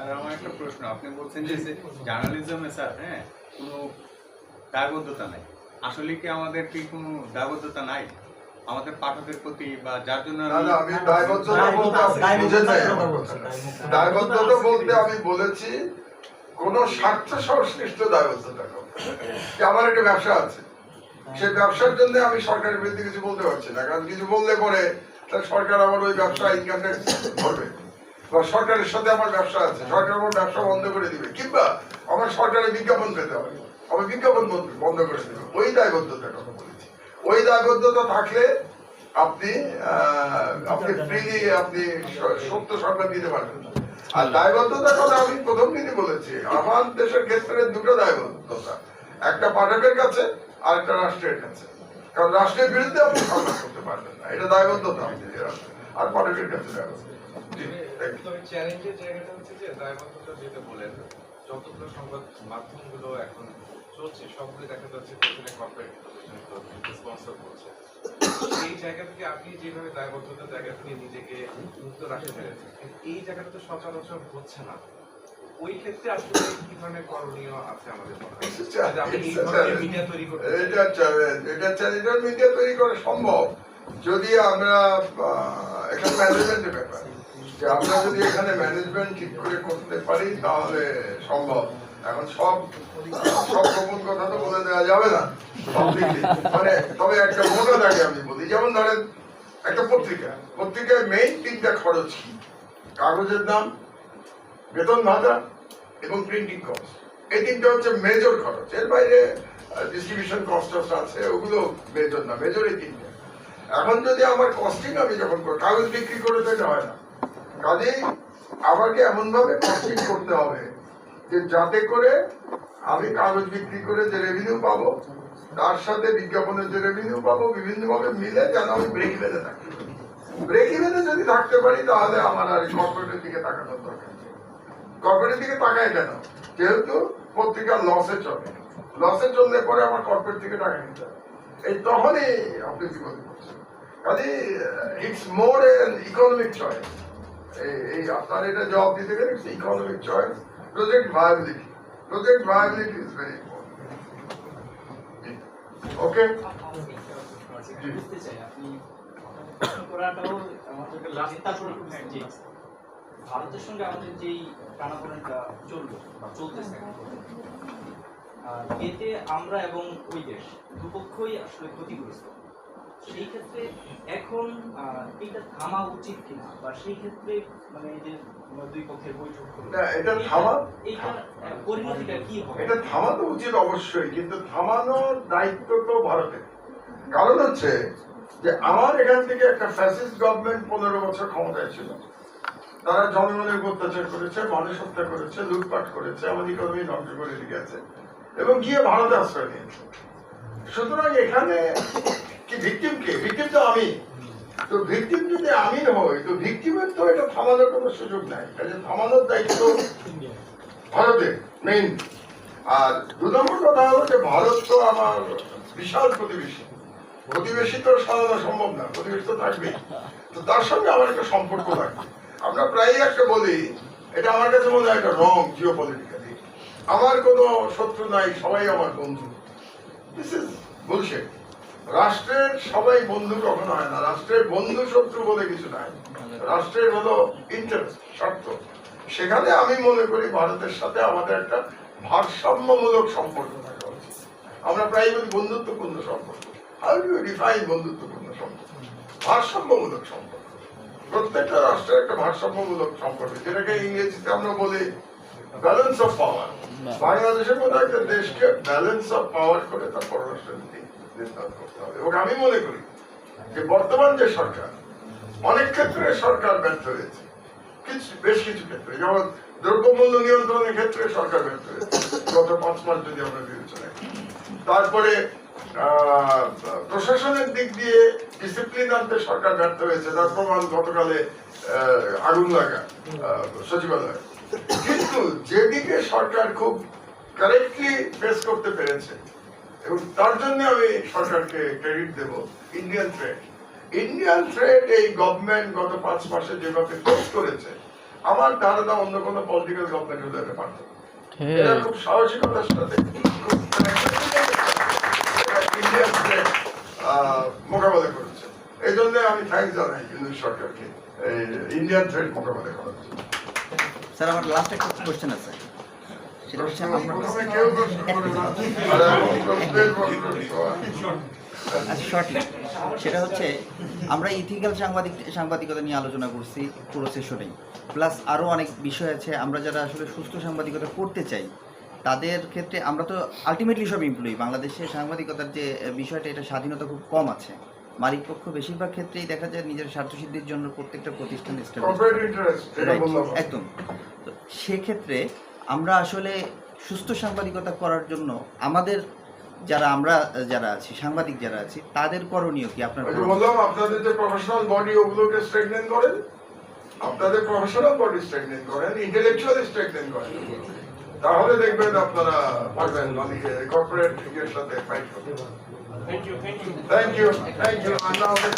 Sir আমার একটা প্রশ্ন। আপনি বলছেন যে জার্নালিজমে স্যার হ্যাঁ কোনো দায়বদ্ধতা নাই। আসলে কি আমাদের কি কোনো দায়বদ্ধতা নাই? আমাদের পাঠকের প্রতি বা যার জন্য আমি- দায়বদ্ধতা বলতে। দায়বদ্ধতা আমি বলেছি কোন স্বার্থ সংশ্লিষ্ট দায়বদ্ধতা যে আমার একটা ব্যবসা আছে। সেই ব্যবসার জন্য আমি সরকারের বিরুদ্ধে কিছু বলতে পারছি না কারণ কিছু বললে পরে তাহলে সরকার আমার ওই ব্যবসা ইনকাম ট্যাক্স ধরবে বা সরকারের সাথে আমার ব্যবসা আছে। সরকার আমার ব্যবসা বন্ধ করে দিবে। কিংবা আমার সরকারের বিজ্ঞাপন পেতে হবে। আমি বিজ্ঞাপন বন্ধ- করে দেবে। ওই দায়বদ্ধতার কথা বলেছি। ওই দায়বদ্ধতা থাকলে আপনি আপনি ফ্রিলি আপনি সত্য সংবাদ দিতে পারবেন আর দায়বদ্ধতার কথা আমি প্রথম দিনই বলেছি। আমার দেশের ক্ষেত্রে দুটো দায়বদ্ধতা। একটা পাঠকের কাছে, আর একটা রাষ্ট্রের কাছে। কারণ রাষ্ট্রের বিরুদ্ধে আপনি সংবাদ করতে পারবেন না। এটা দায়বদ্ধতা আপনি আর পাঠকের কাছে দায়বদ্ধতা. তবে চ্যালেঞ্জের জায়গাটা হচ্ছে যে দায়বদ্ধতা যেটা বলেন যতগুলো সংবাদ মাধ্যমগুলো এখন চলছে সবগুলো দেখা যাচ্ছে পেছনে কর্পোরেট স্পন্সর করছে। এই জায়গা থেকে আপনি যেভাবে দায়বদ্ধতার জায়গা থেকে নিজেকে মুক্ত রাখতে পেরেছেন এই জায়গাটা তো সচরাচর হচ্ছে না। ওই ক্ষেত্রে আসলে কি ধরনের করণীয় আছে আমাদের এটা চ্যালেঞ্জ এটা চ্যালেঞ্জ মিডিয়া তৈরি করা সম্ভব। যদি আমরা এখানে ম্যানেজমেন্টের ব্যাপার যে আমরা যদি এখানে ম্যানেজমেন্ট ঠিক করে করতে পারি, তাহলে সম্ভব। এখন সব সব গোপন কথা তো বলে দেওয়া যাবে না। মানে তবে একটা মোটা দাগে আমি বলি, যেমন ধরেন একটা পত্রিকা। পত্রিকায় মেইন তিনটা খরচ কি? কাগজের দাম, বেতন ভাতা এবং প্রিন্টিং কস্ট এই তিনটা হচ্ছে মেজর খরচ। এর বাইরে ডিস্ট্রিবিউশন কস্ট আছে, ওগুলো মেজর না মেজর এই তিনটা। এখন যদি আমার কস্টিং আমি যখন কাগজ বিক্রি করে তো হয় না। কাজেই আমাকে এমন ভাবে কস্টিং করতে হবে যে যাতে করে আমি কাগজ বিক্রি করে যে রেভিনিউ পাবো, তার সাথে বিজ্ঞাপনের যে রেভিনিউ পাবো বিভিন্ন ভাবে মিলে যেন আমি ব্রেক ইভেনে থাকি। ব্রেক ইভেনে যদি থাকতে পারি, তাহলে আমার আর কর্পোরেটের দিকে তাকানোর দরকার কর্পোরেটের দিকে তাকায় কেন? যেহেতু পত্রিকা লসে চলে। লসে চললে পরে আমার কর্পোরেট থেকে টাকা নিতে এই তখনই আপনি বিপদে পড়ছেন কাজে it's more an economic choice এই আপনার এটা জবাব দিতে গেলে economic choice project viability project viability is very okay. ভারতের সঙ্গে আমাদের যেই টানাপোড়েনটা চলল বা চলতেছে এতে আমরা এবং ওই দেশ দুপক্ষই আসলে ক্ষতিগ্রস্ত। সেই ক্ষেত্রে এখন এইটা থামা উচিত কিনা? বা সেই ক্ষেত্রে মানে যে দুই পক্ষের বৈঠক না, এটা থামা- আহ, পরিণতিটা কি হবে? এটা থামানো উচিত অবশ্যই কিন্তু থামানোর দায়িত্ব তো ভারতের কারণ হচ্ছে যে আমার এখান থেকে একটা ফ্যাসিস্ট গভর্নমেন্ট পনেরো বছর ক্ষমতায় ছিল। তারা জনগণের অত্যাচার করেছে মানুষ হত্যা করেছে লুটপাট করেছে আমাদের ইকোনমি ধ্বংস করে গেছে এবং গিয়ে ভারতে আশ্রয় নিয়েছে। সুতরাং এখানে কি ভিকটিম কে? ভিকটিম তো আমি। তো ভিকটিম যদি আমি হই, তো ভিকটিমের তো এটা থামানোর কোনো সুযোগ নাই। কাজে থামানোর দায়িত্ব ভারতের মেইন আর দু নম্বর কথা হলো যে ভারত তো আমার বিশাল প্রতিবেশী। প্রতিবেশী তো সারানো সম্ভব না, প্রতিবেশী তো থাকবেই। তো তার সঙ্গে আমার একটা সম্পর্ক থাকবে আমরা প্রায়ই একটা বলি, এটা আমার কাছে মনে হয় একটা রং জিও পলিটিক্যালি আমার কোনো শত্রু নাই, সবাই আমার বন্ধু। দিস ইজ বুলশেট রাষ্ট্রের সবাই বন্ধু কখনো হয় না। রাষ্ট্রের বন্ধু শত্রু বলে কিছু নাই। রাষ্ট্রের হলো ইন্টারেস্ট স্বার্থ। সেখানে আমি মনে করি ভারতের সাথে আমাদের একটা ভারসাম্যমূলক সম্পর্ক থাকা উচিত। আমরা প্রায় বলি বন্ধুত্বপূর্ণ সম্পর্ক। হাউ ডু ডিফাইন বন্ধুত্বপূর্ণ সম্পর্ক? ভারসাম্যমূলক সম্পর্ক। প্রত্যেকটা রাষ্ট্রের একটা ভারসাম্যমূলক সম্পর্ক। যেটাকে ইংরেজিতে আমরা বলি ব্যালেন্স অফ পাওয়ার বাংলাদেশের মতো একটা দেশকে ব্যালেন্স অফ পাওয়ার করে তার পররাষ্ট্রনীতি। নির্ধারণ করতে হবে। এবং আমি মনে করি যে বর্তমান যে সরকার, অনেক ক্ষেত্রে সরকার ব্যর্থ হয়েছে। কিছু, বেশ কিছু ক্ষেত্রে। যেমন দ্রব্যমূল্য নিয়ন্ত্রণের ক্ষেত্রে সরকার ব্যর্থ হয়েছে। গত পাঁচ মাস যদি আমরা বিবেচনা তারপরে প্রশাসনের দিক দিয়ে ডিসিপ্লিন আনতে সরকার ব্যর্থ হয়েছে। তার প্রমাণ গতকালে আগুন লাগা সচিবালয়। কিন্তু যেদিকে সরকার খুব কারেক্টলি ফেস করতে পেরেছে এবং তার জন্য আমি সরকারকে ক্রেডিট দেব ইন্ডিয়ান ট্রেড ইন্ডিয়ান ট্রেড এই গভর্নমেন্ট গত পাঁচ মাসে যেভাবে ফেস করেছে আমার ধারণা অন্য কোনো পলিটিক্যাল গভর্নমেন্ট হলে এটা পারত না। খুব সাহসিকতার সাথে ইন্ডিয়ান মোকাবেলা করেছে। এই জন্য আমি থ্যাংক জানাই ইন্দু সরকারকে এই ইন্ডিয়ান ট্রেড মোকাবেলা করার জন্য। স্যার আমার লাস্ট একটা কোশ্চেন আছে। সেটা হচ্ছে শর্টলি সেটা হচ্ছে আমরা ইথিক্যাল সাংবাদিক সাংবাদিকতা নিয়ে আলোচনা করছি পুরো সেশনেই প্লাস আরও অনেক বিষয় আছে আমরা যারা আসলে সুস্থ সাংবাদিকতা করতে চাই তাদের ক্ষেত্রে আমরা তো আলটিমেটলি সব এমপ্লয়ি বাংলাদেশে সাংবাদিকতার যে বিষয়টা এটা স্বাধীনতা খুব কম আছে। মালিক পক্ষ বেশিরভাগ ক্ষেত্রেই দেখা যায় নিজের স্বার্থসিদ্ধির জন্য প্রত্যেকটা প্রতিষ্ঠান একদম। তো সেক্ষেত্রে আমরা আসলে সুস্থ সাংবাদিকতা করার জন্য আমাদের যারা আমরা যারা আছি সাংবাদিক যারা আছি তাদের করণীয় কি? আপনার বললাম আপনাদের যে প্রফেশনাল বডি ওগুলোকে স্ট্রেংথেন করেন আপনাদের প্রফেশনাল বডি স্ট্রেংথেন করেন ইন্টেলেকচুয়াল স্ট্রেংথেন করেন। তাহলে দেখবেন আপনারা পারবেন মানে কর্পোরেট এর সাথে ফাইট করতে। Thank you thank you thank you thank you আমরা অনেক